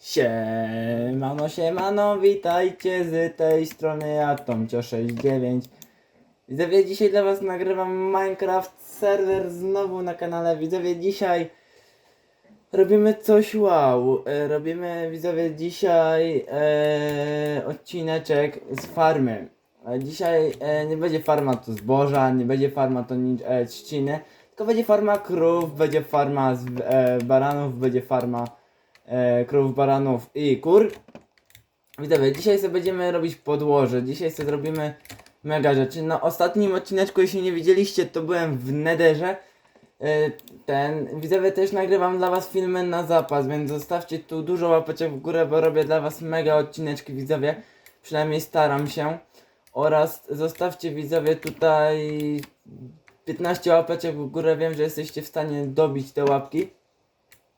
Siemano, siemano, witajcie z tej strony, ja Tomcio69 Widzowie, dzisiaj dla was nagrywam Minecraft serwer znowu na kanale. Widzowie, dzisiaj robimy coś wow. E, Robimy, widzowie, dzisiaj e, odcineczek z farmy. E, Dzisiaj e, nie będzie farma to zboża, nie będzie farma to e, trzciny Tylko będzie farma krów, będzie farma z, e, baranów, będzie farma e, krów, baranów i kur. Widzowie, dzisiaj sobie będziemy robić podłoże. Dzisiaj sobie zrobimy mega rzeczy. Na ostatnim odcineczku, jeśli nie widzieliście, to byłem w Nederze. E, ten, widzowie, też nagrywam dla was filmy na zapas, więc zostawcie tu dużo łapeczek w górę, bo robię dla was mega odcineczki, widzowie. Przynajmniej staram się. Oraz zostawcie, widzowie, tutaj 15 łapeczek w górę. Wiem, że jesteście w stanie dobić te łapki.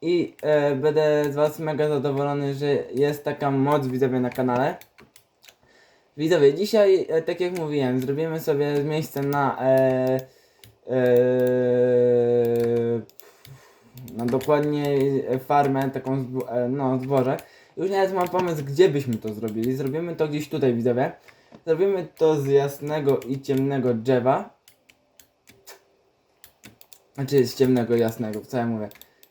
I e, będę z Was mega zadowolony, że jest taka moc widzowie na kanale. Widzowie, dzisiaj, e, tak jak mówiłem, zrobimy sobie miejsce na e, e, na dokładnie farmę, taką e, no, zboże. Już nawet mam pomysł, gdzie byśmy to zrobili. Zrobimy to gdzieś tutaj, widzowie. Zrobimy to z jasnego i ciemnego drzewa. Znaczy z ciemnego i jasnego, co ja mówię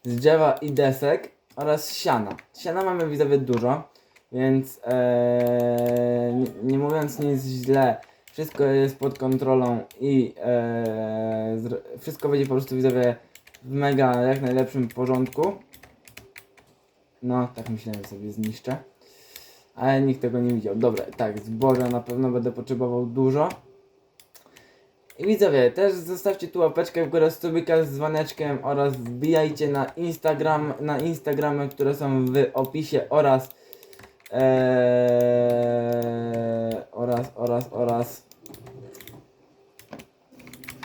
z drzewa i desek oraz siana. Siana mamy widzowie dużo, więc e, nie, mówiąc nic źle, wszystko jest pod kontrolą i e, wszystko będzie po prostu widzowie w mega jak najlepszym porządku. No, tak myślałem, sobie zniszczę. Ale nikt tego nie widział. Dobra, tak, zboża na pewno będę potrzebował dużo. I widzowie, też zostawcie tu łapeczkę w górę, subika z dzwoneczkiem oraz wbijajcie na Instagram, na Instagramy, które są w opisie oraz eee, oraz, oraz, oraz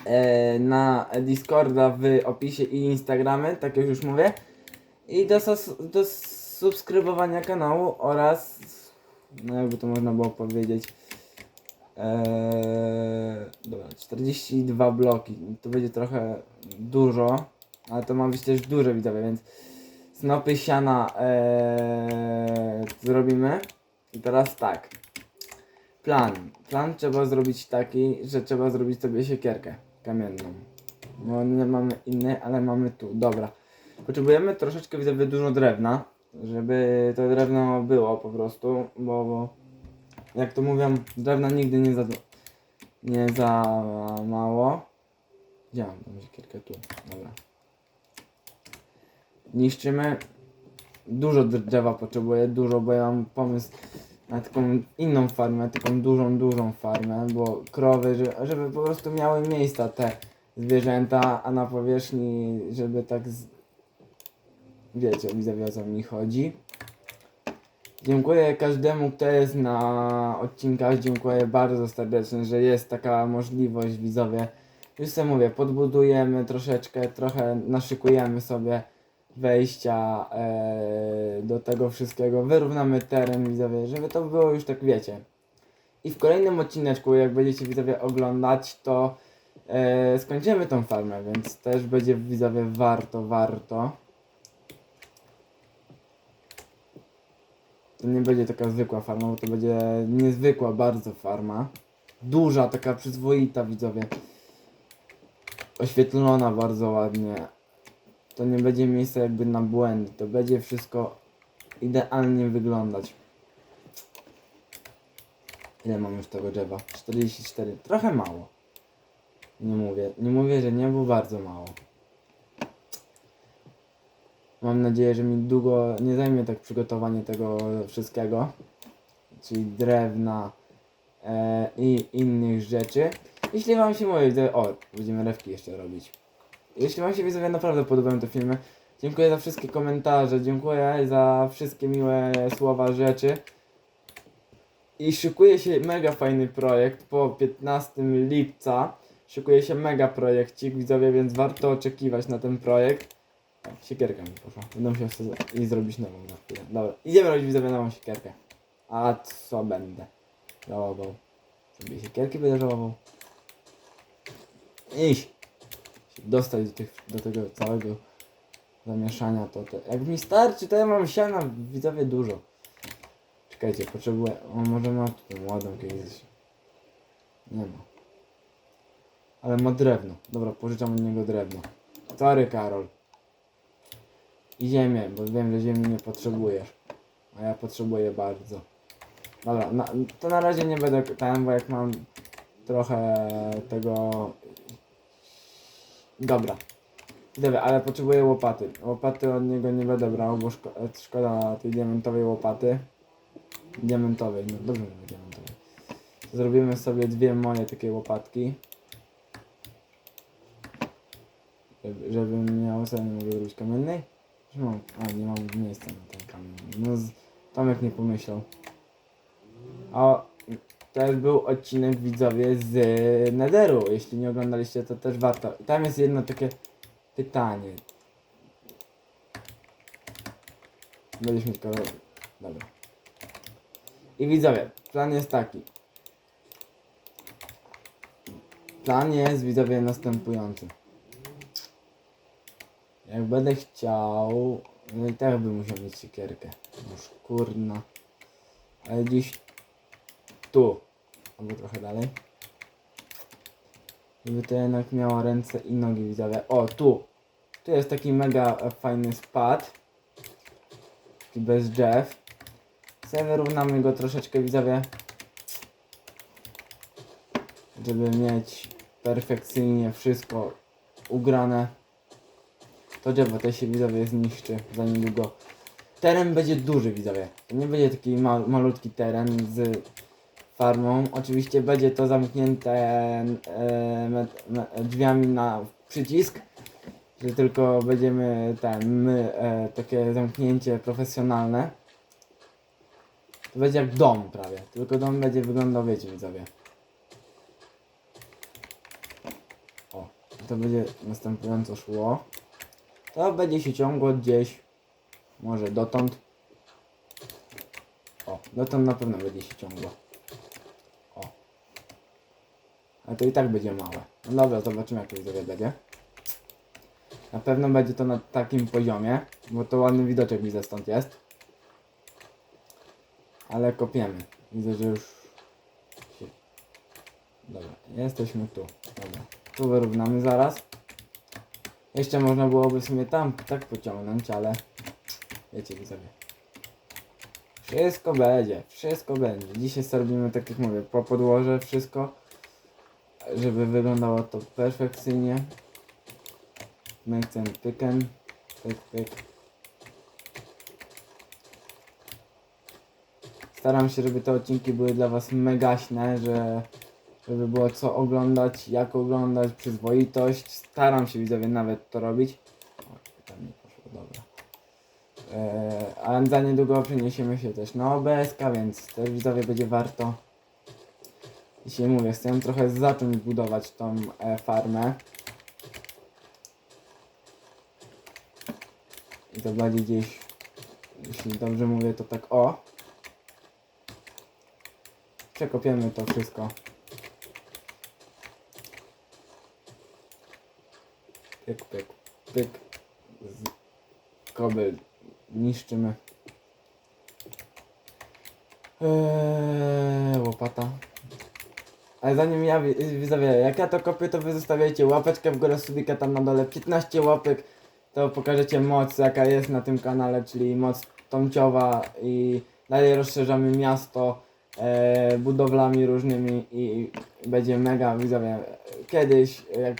eee, na Discorda w opisie i Instagramy, tak jak już mówię. I do, do subskrybowania kanału oraz, no jakby to można było powiedzieć, Eee, dobra, 42 bloki. To będzie trochę dużo, ale to ma być też duże widzowie, więc snopy siana eee, zrobimy. I teraz tak. Plan. Plan trzeba zrobić taki, że trzeba zrobić sobie siekierkę kamienną. Bo nie mamy innej, ale mamy tu. Dobra. Potrzebujemy troszeczkę widzowie dużo drewna, żeby to drewno było po prostu, bo, bo jak to mówią, drewna nigdy nie za, nie za mało. Gdzie mam siekierkę? Tu, dobra. Niszczymy. Dużo dr- drzewa potrzebuję, dużo, bo ja mam pomysł na taką inną farmę, taką dużą, dużą farmę, bo krowy, żeby, po prostu miały miejsca te zwierzęta, a na powierzchni, żeby tak z... Wiecie, o mi chodzi. Dziękuję każdemu, kto jest na odcinkach. Dziękuję bardzo serdecznie, że jest taka możliwość, widzowie. Już sobie mówię, podbudujemy troszeczkę, trochę naszykujemy sobie wejścia e, do tego wszystkiego. Wyrównamy teren, widzowie, żeby to było już tak, wiecie. I w kolejnym odcineczku, jak będziecie widzowie oglądać, to e, skończymy tą farmę, więc też będzie widzowie warto, warto. To nie będzie taka zwykła farma, bo to będzie niezwykła bardzo farma. Duża, taka przyzwoita widzowie. Oświetlona bardzo ładnie. To nie będzie miejsca jakby na błędy. To będzie wszystko idealnie wyglądać. Ile mam już tego drzewa? 44. Trochę mało. Nie mówię. Nie mówię, że nie, bo bardzo mało. Mam nadzieję, że mi długo nie zajmie tak przygotowanie tego wszystkiego, czyli drewna e, i innych rzeczy. Jeśli Wam się mówi, to, o, będziemy rewki jeszcze robić. Jeśli Wam się widzowie naprawdę podobają te filmy, dziękuję za wszystkie komentarze, dziękuję za wszystkie miłe słowa, rzeczy. I szykuje się mega fajny projekt po 15 lipca. Szykuje się mega projekcik, widzowie, więc warto oczekiwać na ten projekt. Siekierka mi poszła. Będę musiał sobie i zrobić nową na chwilę. Dobra, idziemy robić widzowie nową siekierkę. A co będę? Żałował. Sobie siekierki będę żałował. Iść. Dostać do, tych, do tego całego zamieszania, to, to jak mi starczy, to ja mam siana widzowie dużo. Czekajcie, potrzebuję, o może ma tutaj młodą kiedyś. Nie ma. Ale ma drewno. Dobra, pożyczam od niego drewno. Sorry Karol. Ziemię, bo wiem, że ziemi nie potrzebujesz. A ja potrzebuję bardzo. Dobra, na, to na razie nie będę ten, bo jak mam trochę tego... Dobra. Dobra, ale potrzebuję łopaty. Łopaty od niego nie będę brał, bo szko szkoda tej diamentowej łopaty. Diamentowej, no dobrze mówię diamentowej. Zrobimy sobie dwie moje takie łopatki. Żeby, żebym miał nie mogę zrobić kamiennej? Mam? A, nie mam miejsca na ten kamień. No. Tomek nie pomyślał. A już był odcinek widzowie z Netheru. Jeśli nie oglądaliście, to też warto. I tam jest jedno takie pytanie. Mieć kolor. Dobra. I widzowie, plan jest taki. Plan jest widzowie następujący. Jak będę chciał. No i tak bym musiał mieć siekierkę. Już kurna. Ale gdzieś tu. Albo trochę dalej. Żeby to jednak miało ręce i nogi widzowie. O, tu. Tu jest taki mega fajny spad. Taki bez drzew. Sobie wyrównamy go troszeczkę widzowie. Żeby mieć perfekcyjnie wszystko ugrane. To drzewo też się widzowie zniszczy za niedługo. Teren będzie duży widzowie. To nie będzie taki ma malutki teren z farmą. Oczywiście będzie to zamknięte e, drzwiami na przycisk. Że tylko będziemy ten, my, e, takie zamknięcie profesjonalne. To będzie jak dom prawie. Tylko dom będzie wyglądał, wiecie widzowie. O, to będzie następująco szło. To będzie się ciągło gdzieś. Może dotąd. O, dotąd na pewno będzie się ciągło. O. Ale to i tak będzie małe. No dobra, zobaczymy jak to widzowie będzie. Na pewno będzie to na takim poziomie, bo to ładny widoczek widzę stąd jest. Ale kopiemy. Widzę, że już. Dobra, jesteśmy tu. Dobra. Tu wyrównamy zaraz. Jeszcze można byłoby w sumie tam tak pociągnąć, ale wiecie widzowie. Wszystko będzie, wszystko będzie. Dzisiaj zrobimy tak jak mówię, po podłoże wszystko, żeby wyglądało to perfekcyjnie. Myk ten pyken, pyk, pyk. Staram się, żeby te odcinki były dla was megaśne, że żeby było co oglądać, jak oglądać, przyzwoitość. Staram się widzowie nawet to robić. O, tam nie poszło, dobra. Eee, ale za niedługo przeniesiemy się też na OBS, więc też widzowie będzie warto. Dzisiaj mówię, chcę trochę zacząć budować tą e, farmę. I to bardziej gdzieś, jeśli dobrze mówię, to tak o. Przekopiemy to wszystko. Pyk, pyk, pyk. Z kobel niszczymy. Eee, łopata. Ale zanim ja, wi- widzowie, jak ja to kopię, to wy zostawiajcie łapeczkę w górę, subika tam na dole, 15 łapek, to pokażecie moc, jaka jest na tym kanale, czyli moc tomciowa i dalej rozszerzamy miasto e, budowlami różnymi i będzie mega, widzowie, kiedyś, jak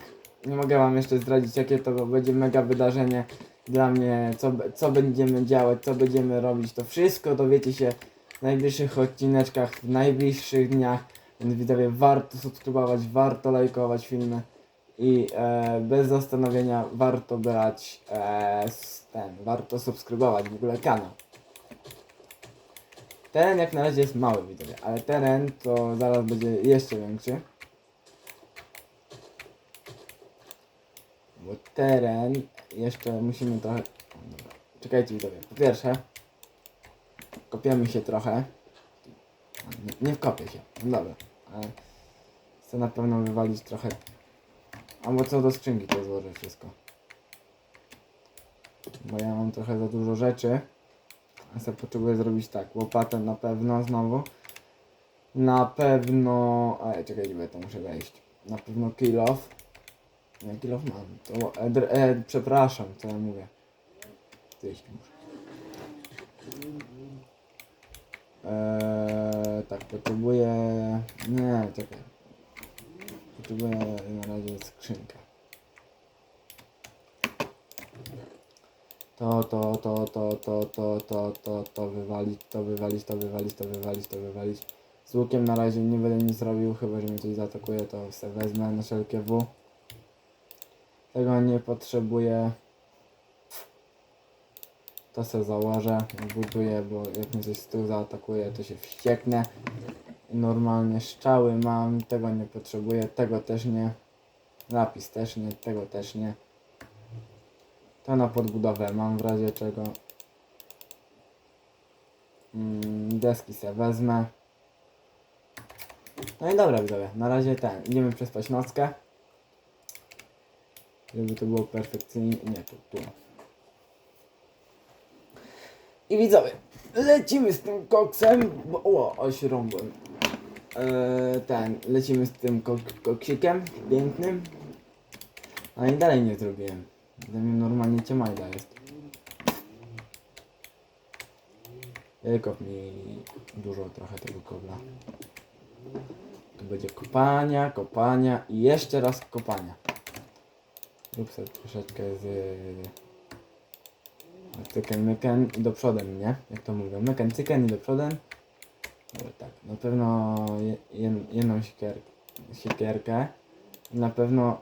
nie mogę wam jeszcze zdradzić, jakie to będzie mega wydarzenie dla mnie, co, co będziemy działać, co będziemy robić, to wszystko dowiecie się w najbliższych odcineczkach, w najbliższych dniach, więc widzowie, warto subskrybować, warto lajkować filmy i e, bez zastanowienia warto brać e, ten, warto subskrybować w ogóle kanał. Teren jak na razie jest mały widzowie, ale teren to zaraz będzie jeszcze większy. Bo teren jeszcze musimy trochę... Czekajcie widzowie. Po pierwsze, kopiemy się trochę. Nie, nie wkopię się. No dobra. Ale chcę na pewno wywalić trochę... Albo co do skrzynki to złożę wszystko. Bo ja mam trochę za dużo rzeczy. A sobie potrzebuję zrobić tak. Łopatę na pewno znowu. Na pewno... Ale czekajcie, bo ja to muszę wejść. Na pewno kill off. Nie, mam. To, e, dr- e, przepraszam, co ja mówię. Wyjść muszę. Eee, tak, potrzebuję... Nie, czekaj. Potrzebuję na razie skrzynkę. To, to, to, to, to, to, to, to, to wywalić, to wywalić, to wywalić, to wywalić, to wywalić. Z łukiem na razie nie będę nic robił, chyba że mnie coś zaatakuje, to sobie wezmę na wszelkie W. Tego nie potrzebuję. To sobie założę, buduję, bo jak mnie coś z tyłu zaatakuje, to się wścieknę. Normalnie strzały mam, tego nie potrzebuję, tego też nie. Lapis też nie, tego też nie. To na podbudowę mam w razie czego. Mm, deski se wezmę. No i dobra widzowie, na razie ten, idziemy przespać nockę. Żeby to było perfekcyjnie, nie tu, tu. I widzowie, lecimy z tym koksem, bo o, oś rąbłem. Eee, ten, lecimy z tym kok koksikiem pięknym. A i dalej nie zrobiłem. Dla mnie normalnie ciemajda jest. Wykop mi dużo trochę tego kobla. Tu będzie kopania, kopania i jeszcze raz kopania. Sobie troszeczkę z... Cyken, myken i do przodem, nie? Jak to mówią? Myken, cyken i do przodem. Dobra, tak. Na pewno je, jen, jedną siekier, siekierkę. I na pewno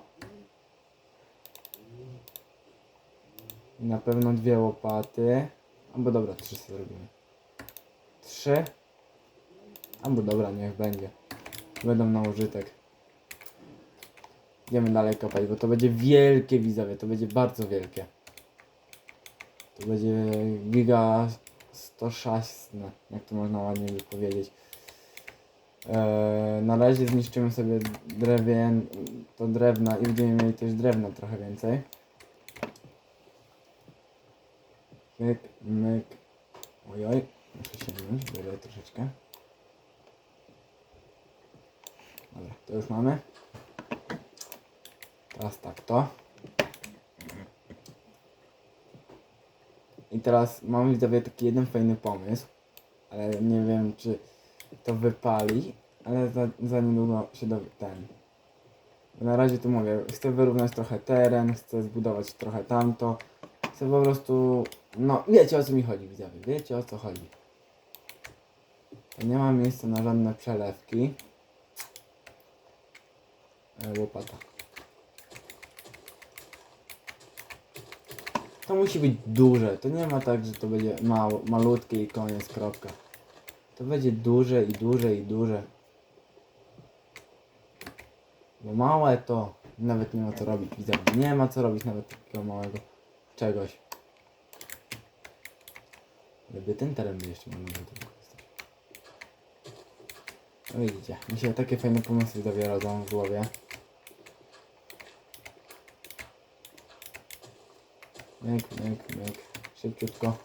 na pewno dwie łopaty. Albo dobra, trzy sobie zrobimy. Trzy. Albo dobra, niech będzie. Będą na użytek. Idziemy dalej kopać, bo to będzie wielkie widzowie, to będzie bardzo wielkie. To będzie giga 106, jak to można ładnie by powiedzieć. Eee, na razie zniszczymy sobie drewien, to drewna i będziemy mieli też drewna trochę więcej. Myk, myk. Ojoj, muszę sięgnąć, biorę troszeczkę. Dobra, to już mamy. Teraz tak to. I teraz mam widzowie taki jeden fajny pomysł, ale nie wiem czy to wypali, ale za, za niedługo się dowie ten. Na razie tu mówię, chcę wyrównać trochę teren, chcę zbudować trochę tamto. Chcę po prostu, no wiecie o co mi chodzi widzowie, wiecie o co chodzi. Nie ma miejsca na żadne przelewki. E, łopata. To musi być duże. To nie ma tak, że to będzie mało, malutkie i koniec, kropka. To będzie duże i duże i duże. Bo małe to nawet nie ma co robić, widzę. Nie ma co robić nawet takiego małego czegoś. Gdyby ten teren by jeszcze mógł wykorzystać. No widzicie, mi się takie fajne pomysły zawierają w głowie. Myk, myk, myk. Szybciutko.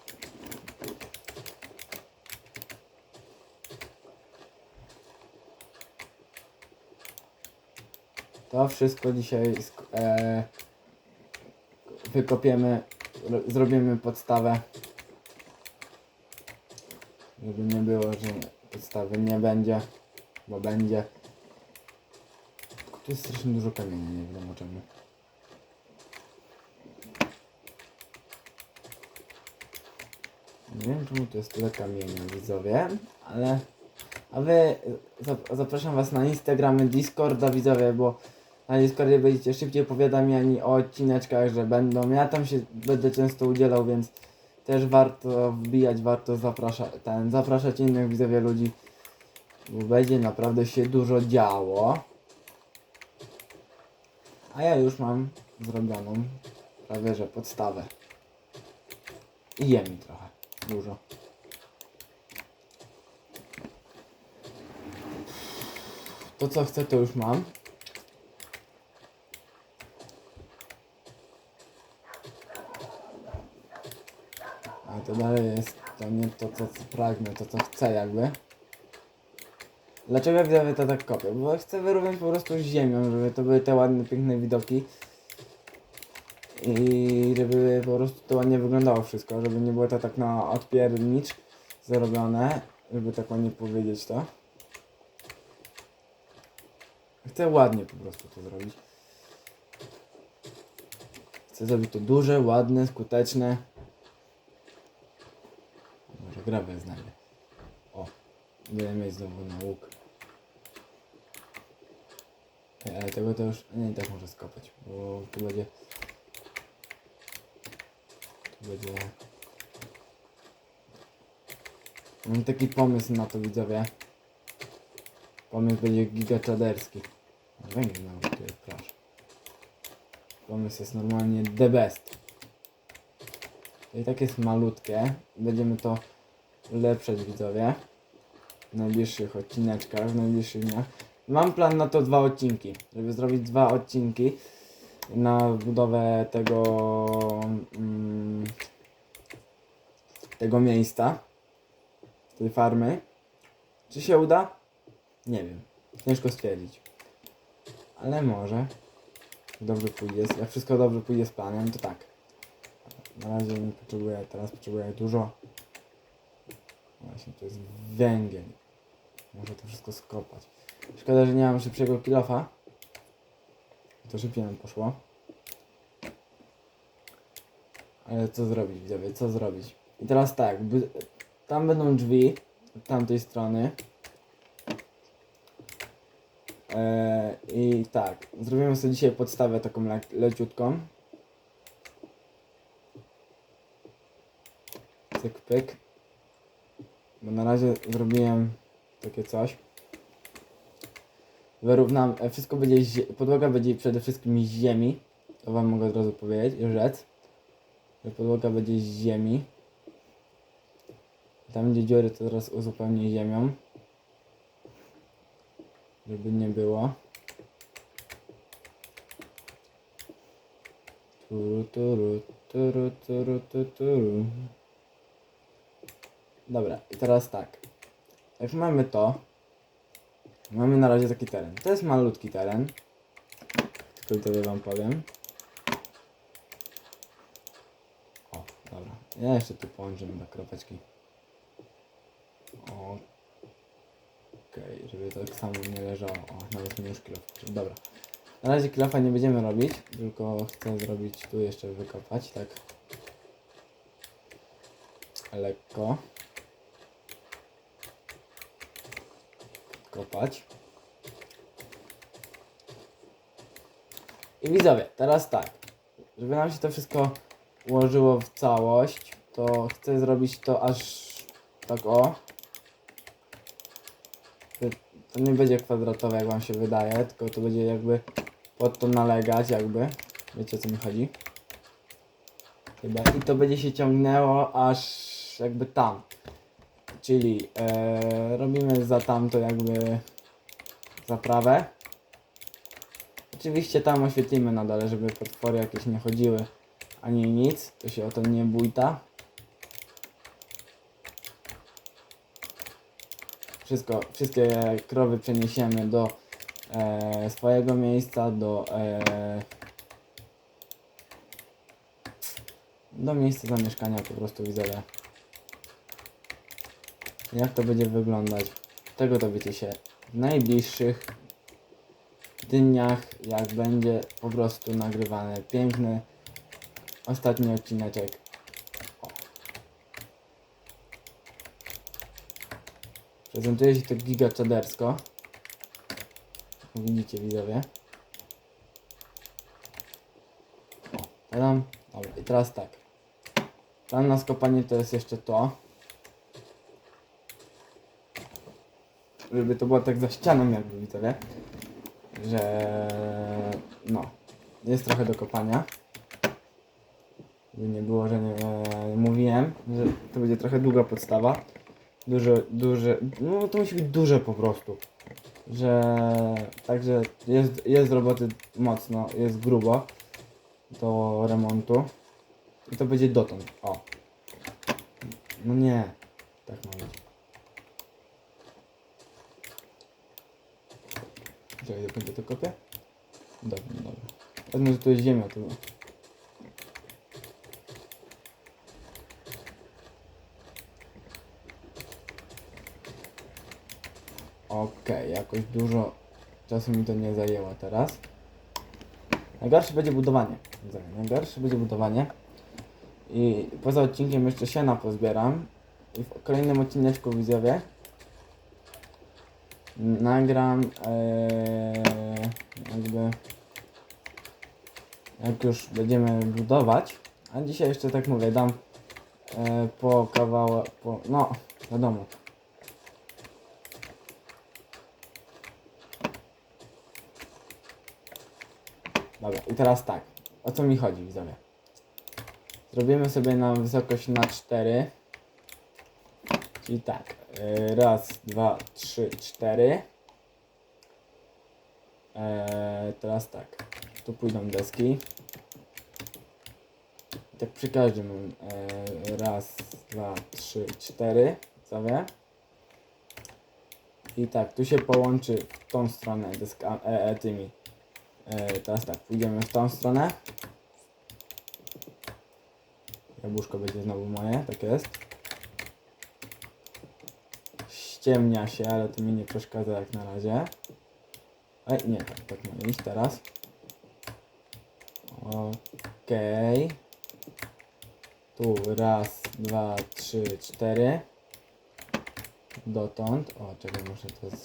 To wszystko dzisiaj e, wykopiemy, ro- zrobimy podstawę. Żeby nie było, że podstawy nie będzie, bo będzie. Tu jest strasznie dużo kamienia, nie wiadomo czemu. Nie wiem czemu to jest tyle kamienia, widzowie, ale... A wy, zap- zapraszam was na Instagramy, Discorda, widzowie, bo na Discordzie będziecie szybciej powiadamiani o odcineczkach, że będą. Ja tam się będę często udzielał, więc też warto wbijać, warto zaprasza, ten, zapraszać innych widzowie ludzi, bo będzie naprawdę się dużo działo. A ja już mam zrobioną prawie że podstawę. I je mi trochę, dużo. To co chcę to już mam. to dalej jest to nie to, co pragnę, to co chcę jakby. Dlaczego widzowie to tak kopię? Bo chcę wyrównać po prostu ziemią, żeby to były te ładne, piękne widoki. I żeby po prostu to ładnie wyglądało wszystko, żeby nie było to tak na odpiernicz zrobione, żeby tak ładnie powiedzieć to. Chcę ładnie po prostu to zrobić. Chcę zrobić to duże, ładne, skuteczne. Może grabę znajdę. O, będę mieć znowu na łuk. Ale tego to już, nie, tak może skopać, bo tu będzie... Będzie... Mam taki pomysł na to widzowie. Pomysł będzie gigaczaderski. Węgiel nawet tu jest, proszę. Pomysł jest normalnie the best. I tak jest malutkie. Będziemy to ulepszać widzowie. W najbliższych odcineczkach, w najbliższych dniach. Mam plan na to dwa odcinki. Żeby zrobić dwa odcinki na budowę tego mm, tego miejsca tej farmy. Czy się uda? Nie wiem. Ciężko stwierdzić. Ale może. Dobrze pójdzie. Jak wszystko dobrze pójdzie z planem, to tak. Na razie nie potrzebuję, teraz potrzebuję dużo. Właśnie, to jest węgiel. Muszę to wszystko skopać. Szkoda, że nie mam szybszego kilofa. To szybciej nam poszło. Ale co zrobić, widzowie, co zrobić? I teraz tak, by, tam będą drzwi od tamtej strony. Eee, I tak, zrobimy sobie dzisiaj podstawę taką le leciutką. Cyk, pyk. Bo na razie zrobiłem takie coś. Wyrównam, e, wszystko będzie, podłoga będzie przede wszystkim z ziemi. To wam mogę od razu powiedzieć, rzec. Że podłoga będzie z ziemi. Tam gdzie dziury to teraz uzupełnię ziemią. Żeby nie było. Turu, turu, turu, turu, turu. Dobra, i teraz tak. Jak mamy to, mamy na razie taki teren. To jest malutki teren. Tylko tyle wam powiem. O, dobra. Ja jeszcze tu połączymy do kropeczki. Okej, żeby to tak samo nie leżało. O, nawet mi już kilof. Dobra. Na razie kilofa nie będziemy robić, tylko chcę zrobić tu jeszcze wykopać, tak. Lekko. Kopać. I widzowie, teraz tak. Żeby nam się to wszystko ułożyło w całość, to chcę zrobić to aż tak o. To- nie będzie kwadratowe jak wam się wydaje, tylko to będzie jakby pod to nalegać jakby. Wiecie o co mi chodzi? Chyba. I to będzie się ciągnęło aż jakby tam. Czyli e, robimy za tamto jakby zaprawę. Oczywiście tam oświetlimy na dole, żeby potwory jakieś nie chodziły ani nic. To się o to nie bójta. Wszystko, wszystkie krowy przeniesiemy do e, swojego miejsca, do e, do miejsca zamieszkania po prostu widzowie. Jak to będzie wyglądać? Tego dowiecie się w najbliższych dniach, jak będzie po prostu nagrywany piękny ostatni odcineczek. Prezentuje się to giga Widzicie widzowie. O. Dobra, i teraz tak. Plan na skopanie to jest jeszcze to. Żeby to było tak za ścianą jakby widzowie. Że no. Jest trochę do kopania. Żeby nie było, że nie, nie mówiłem, że to będzie trochę długa podstawa. Duże, duże, no to musi być duże po prostu. Że także jest, jest roboty mocno, jest grubo do remontu. I to będzie dotąd. O. No nie. Tak ma być. Czekaj, do końca to kopię? Dobra, dobra. Wezmę, że to jest ziemia, to... Okej, jakoś dużo czasu mi to nie zajęło teraz. Najgorsze będzie budowanie. Najgorsze będzie budowanie. I poza odcinkiem jeszcze siana pozbieram. I w kolejnym odcineczku widzowie nagram ee, jakby jak już będziemy budować. A dzisiaj jeszcze tak mówię, dam e, po kawałek, po, no wiadomo. Dobra, i teraz tak. O co mi chodzi, widzowie? Zrobimy sobie na wysokość na 4. Czyli tak. Y, Raz, dwa, trzy, cztery. Eee, teraz tak. Tu pójdą deski. I tak przy każdym. E, raz, dwa, trzy, cztery. Widzowie. I tak, tu się połączy w tą stronę deska, e, e, tymi. E, teraz tak, pójdziemy w tą stronę. Jabłuszko będzie znowu moje, tak jest. Ściemnia się, ale to mi nie przeszkadza jak na razie. Ej, nie, tak, tak ma iść teraz. Okej. Tu raz, dwa, trzy, cztery. Dotąd. O, czekaj, muszę to...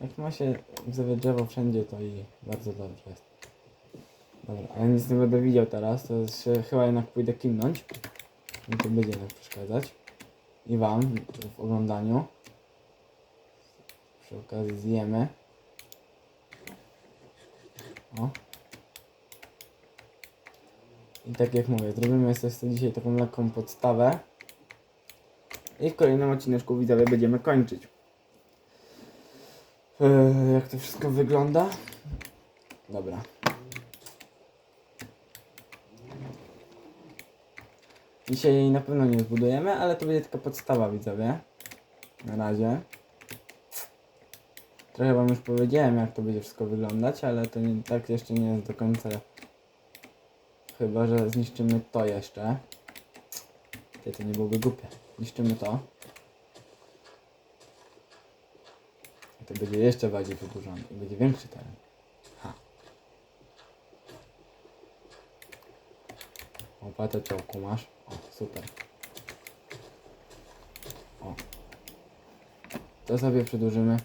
Jak ma się widzowie drzewo wszędzie, to i bardzo dobrze jest. Dobra, ale nic nie będę widział teraz, to się chyba jednak pójdę kimnąć. Mi to będzie jednak przeszkadzać. I wam w oglądaniu. Przy okazji zjemy. O. I tak jak mówię, zrobimy sobie dzisiaj taką lekką podstawę. I w kolejnym odcineczku widzowie będziemy kończyć. Eee, jak to wszystko wygląda? Dobra. Dzisiaj na pewno nie zbudujemy, ale to będzie tylko podstawa widzowie. Na razie. Trochę wam już powiedziałem jak to będzie wszystko wyglądać, ale to nie, tak jeszcze nie jest do końca. Chyba, że zniszczymy to jeszcze. Ty, to nie byłoby głupie. Zniszczymy to. I to będzie jeszcze bardziej wydłużony i będzie większy teren. Ha. Łopatę czołku masz. Super. O. To sobie przedłużymy.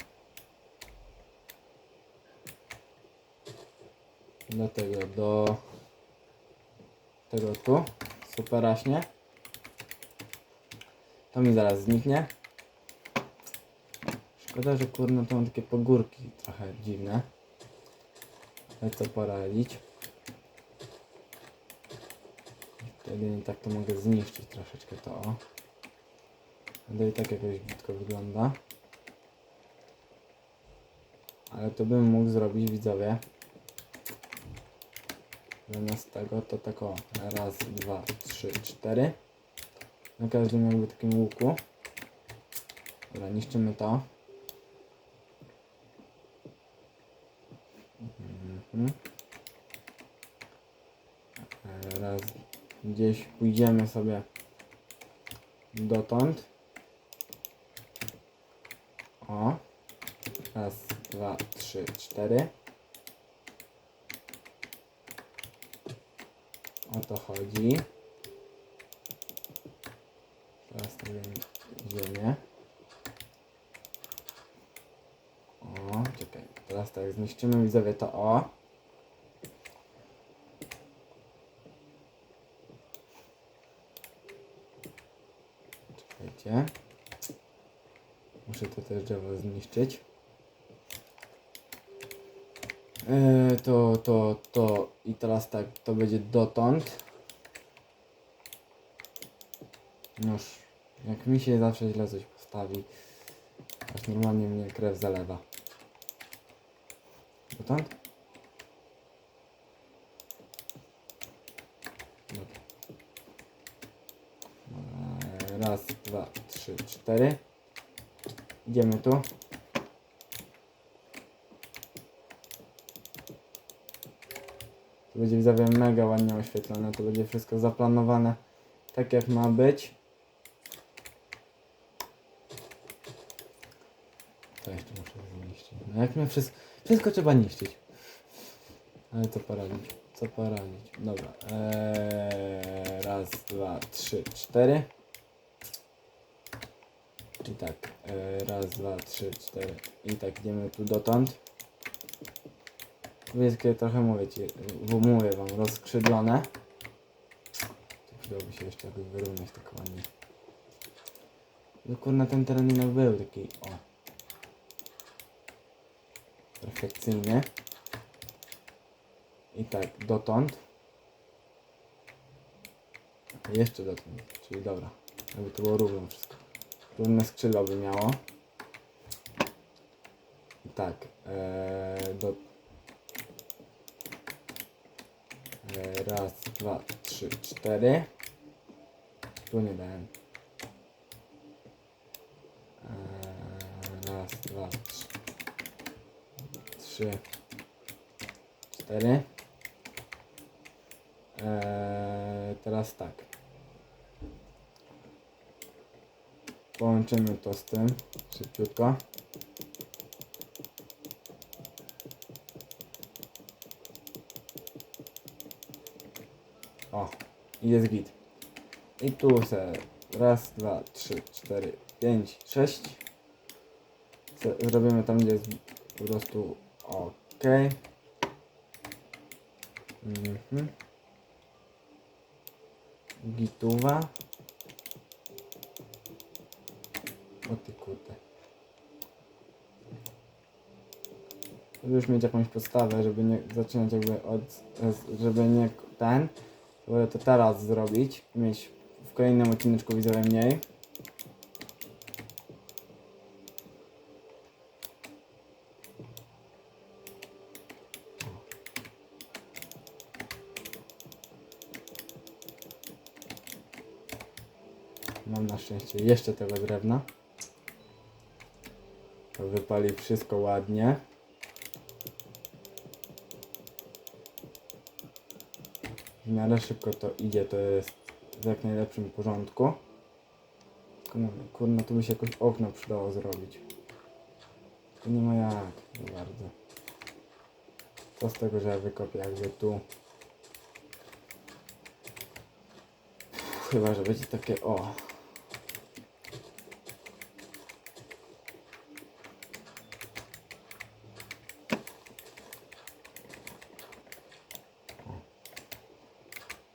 Do tego, do tego tu. Superaśnie. To mi zaraz zniknie. Szkoda, że kurno to mam takie pogórki trochę dziwne. Ale co poradzić. Wtedy tak to mogę zniszczyć troszeczkę to. o. Ale i tak jakoś brzydko wygląda. Ale to bym mógł zrobić widzowie. Zamiast tego to tak o. Raz, dwa, trzy, cztery. Na każdym jakby takim łuku. Dobra, niszczymy to. Mhm. Raz, gdzieś pójdziemy sobie dotąd. O. Raz, dwa, trzy, cztery. O to chodzi. Teraz stawiamy ziemię. O, czekaj. Teraz tak, zniszczymy widzowie to o. Czekajcie. Muszę to też drzewo zniszczyć. Yy, to, to, to i teraz tak, to będzie dotąd. Noż, jak mi się zawsze źle coś postawi, aż normalnie mnie krew zalewa. Dotąd? Dobra, raz, dwa, trzy, cztery. Idziemy tu. To będzie widzowie mega ładnie oświetlone, to będzie wszystko zaplanowane tak jak ma być. To jeszcze muszę zniszczyć. No jak mnie wszystko, wszystko trzeba niszczyć. Ale co poradzić? Co poradzić? Dobra. Eee, raz, dwa, trzy, cztery. I tak. Eee, raz, dwa, trzy, cztery. I tak idziemy tu dotąd. Takie trochę mówię ci, mówię wam, rozskrzydlone. Przydałoby się jeszcze jakoś wyrównać tak ładnie. No kurna ten teren jednak był taki, o. Perfekcyjny. I tak, dotąd. Jeszcze dotąd, czyli dobra. Jakby to było równo wszystko. Równe skrzydła by miało. Tak, ee, do... E, raz, dwa, trzy, cztery. Tu nie dałem. E, raz, dwa, trzy, trzy, cztery. E, teraz tak. Połączymy to z tym szybciutko. O, jest git. I tu se raz, dwa, trzy, cztery, pięć, sześć. Se zrobimy tam, gdzie jest po prostu ok. Mhm. Gituwa. O kurde. Żeby już mieć jakąś podstawę, żeby nie zaczynać jakby od, żeby nie ten, wolę to teraz zrobić, mieć w kolejnym odcineczku widzowie mniej. Mam na szczęście jeszcze tego drewna. Wypali wszystko ładnie. W miarę szybko to idzie, to jest w jak najlepszym porządku. Kurna, tu by się jakoś okno przydało zrobić. Tu nie ma jak, nie bardzo. Co z tego, że ja wykopię jakby tu. Chyba, że będzie takie o.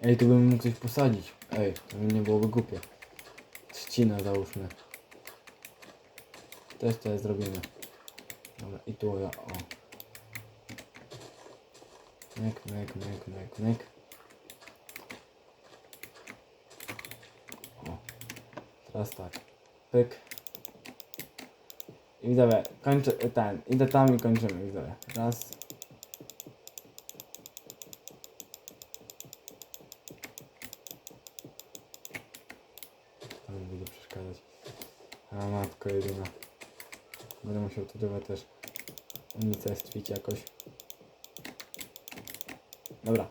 Ej, tu bym mógł coś posadzić. Ej, to nie byłoby głupie. Trzcina załóżmy. Też to zrobimy. Dobra, i tu ja, o. Myk, myk, myk, myk, myk. O. Teraz tak. Pyk. I widzowie, kończę ten. Idę tam i kończymy, widzowie. Raz. To mi będzie przeszkadzać. A matko jedyna. Trochę też unicestwić jakoś. Dobra.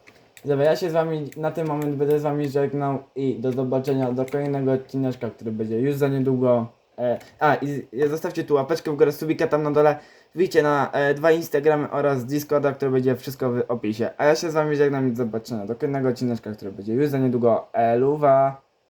Dobra, ja się z wami na ten moment będę z wami żegnał i do zobaczenia do kolejnego odcineczka, który będzie już za niedługo. E, a i, i zostawcie tu łapeczkę w górę, subika tam na dole. Wbijcie na e, dwa Instagramy oraz Discorda, który będzie wszystko w opisie. A ja się z wami żegnam i do zobaczenia do kolejnego odcineczka, który będzie już za niedługo. Eluwa!